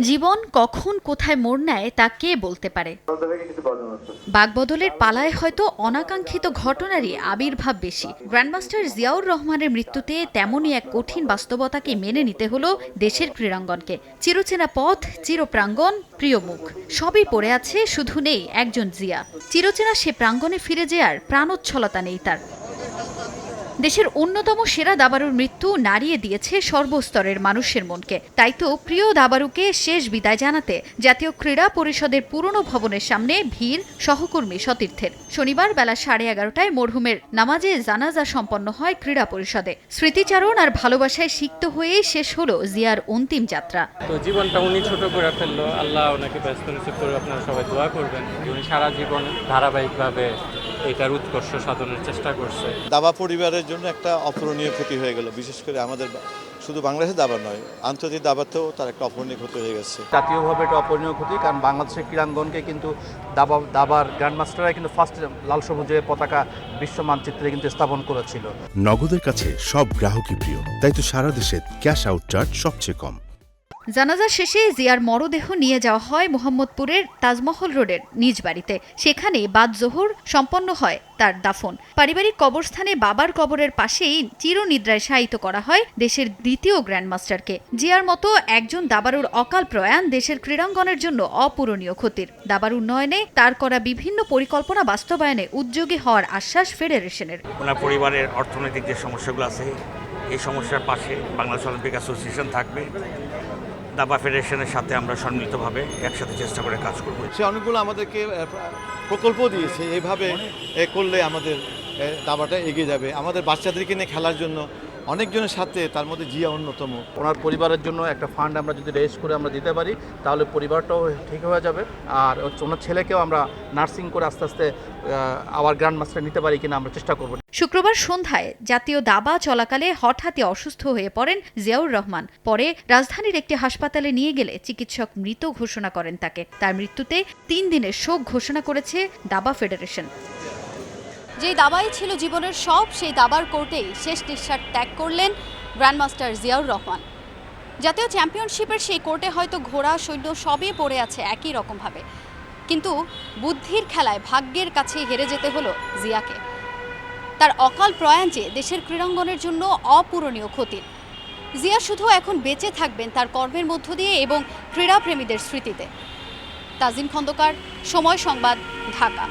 জীবন কখন কোথায় মোড় নেয় তা কে বলতে পারে? বাগবদলের পালায় হয়তো অনাকাঙ্ক্ষিত ঘটনারই আবির্ভাব বেশি। গ্র্যান্ডমাস্টার জিয়াউর রহমানের মৃত্যুতে তেমনই এক কঠিন বাস্তবতাকে মেনে নিতে হলো দেশের ক্রীড়াঙ্গনকে। চিরচেনা পথ, চিরপ্রাঙ্গণ, প্রিয় মুখ। সবই পড়ে আছে, শুধু নেই একজন জিয়া। চিরচেনা সে প্রাঙ্গণে ফিরে যাওয়ার প্রাণোচ্ছলতা নেই তার। দেশের অন্যতম সেরা দাবারুর মৃত্যু নাড়িয়ে দিয়েছে সর্বস্তরের মানুষের মনকে। তাই তো প্রিয় দাবারুকে শেষ বিদায় জানাতে জাতীয় ক্রীড়া পরিষদের পুরনো ভবনের সামনে ভিড় সহকর্মী সতীর্থের। শনিবার বেলা সাড়ে এগারোটায় মরহুমের নামাজে জানাজা সম্পন্ন হয় ক্রীড়া পরিষদে। স্মৃতিচারণ আর ভালোবাসায় সিক্ত হয়েই শেষ হলো জিয়ার অন্তিম যাত্রা। তো জীবনটা উনি ছোট করে ফেলল। আল্লাহ ওনাকে ব্যস্ত করে আপনারা সবাই দোয়া করবেন। উনি সারা জীবন ধারাবাহিকভাবে এটার উৎকর্ষ সাধনের চেষ্টা করছে। দাবা পরিবারের জন্য একটা অপূরণীয় ক্ষতি হয়ে গেল। বিশেষ করে আমাদের শুধু বাংলাদেশের দাবার নয় আন্তর্জাতিক দাবাতেও তার একটা অপূরণীয় ক্ষতি হয়ে গেছে। জাতীয়ভাবে এটা অপূরণীয় ক্ষতি কারণ বাংলাদেশের ক্রীড়াঙ্গনকে কিন্তু দাবা দাবার গ্র্যান্ডমাস্টাররা কিন্তু ফার্স্ট লাল সবুজে পতাকা বিশ্ব মানচিত্রে কিন্তু স্থাপন করেছিল। নগদের কাছে সব গ্রাহকই প্রিয় তাই তো সারা দেশে ক্যাশ আউট চার্জ সবচেয়ে কম। জানাজা শেষে জিয়ার মরদেহ নিয়ে যাওয়া হয় মোহাম্মদপুরের তাজমহল রোডের নিজ বাড়িতে। সেখানে বাদ জোহর সম্পন্ন হয় তার দাফন। পারিবারিক কবরস্থানে বাবার কবরের পাশেই চিরনিদ্রায় শায়িত করা হয় দেশের দ্বিতীয় গ্র্যান্ডমাস্টারকে। জিয়ার মতো একজন দাবারুর অকাল প্রয়াণ দেশের ক্রীড়াঙ্গনের জন্য অপূরণীয় ক্ষতির। দাবার উন্নয়নে তার করা বিভিন্ন পরিকল্পনা বাস্তবায়নে উদ্যোগী হওয়ার আশ্বাস ফেডারেশনের। পরিবারের অর্থনৈতিক যে সমস্যাগুলো আছে, এই সমস্যার পাশে বাংলাদেশ অলিম্পিক অ্যাসোসিয়েশন থাকবে। দাবা ফেডারেশনের সাথে আমরা সম্মিলিতভাবে একসাথে চেষ্টা করে কাজ করব। সে অনেকগুলো আমাদেরকে প্রকল্প দিয়েছে। এইভাবে করলে আমাদের দাবাটা এগিয়ে যাবে। আমাদের বাচ্চাদেরকে নিয়ে খেলার জন্য অনেকজনের সাথে তার মধ্যে জিয়া অন্যতম। ওনার পরিবারের জন্য একটা ফান্ড আমরা যদি রেজ করে আমরা দিতে পারি, তাহলে পরিবারটাও ঠিক হয়ে যাবে। আর ওনার ছেলেকেও আমরা নার্সিং করে আস্তে আস্তে আবার গ্র্যান্ড মাস্টার নিতে পারি কিনা আমরা চেষ্টা করব। শুক্রবার সন্ধ্যায় জাতীয় দাবা চলাকালে হঠাৎই অসুস্থ হয়ে পড়েন জিয়াউর রহমান। পরে রাজধানীর একটি হাসপাতালে নিয়ে গেলে চিকিৎসক মৃত ঘোষণা করেন তাকে। তার মৃত্যুতে তিন দিনের শোক ঘোষণা করেছে দাবা ফেডারেশন। যেই দাবাই ছিল জীবনের সব, সেই দাবার কোর্টেই শেষ নিঃশ্বাস ত্যাগ করলেন গ্র্যান্ডমাস্টার জিয়াউর রহমান। জাতীয় চ্যাম্পিয়নশিপের সেই কোর্টে হয়তো ঘোড়া, সৈন্য সবই পড়ে আছে একই রকমভাবে। কিন্তু বুদ্ধির খেলায় ভাগ্যের কাছে হেরে যেতে হলো জিয়াকে। তার অকাল প্রয়াণ যে দেশের ক্রীড়াঙ্গনের জন্য অপূরণীয় ক্ষতির জিয়া শুধু এখন বেঁচে থাকবেন তার কর্মের মধ্য দিয়ে এবং ক্রীড়াপ্রেমীদের স্মৃতিতে। তাজিম খন্দকার, সময় সংবাদ, ঢাকা।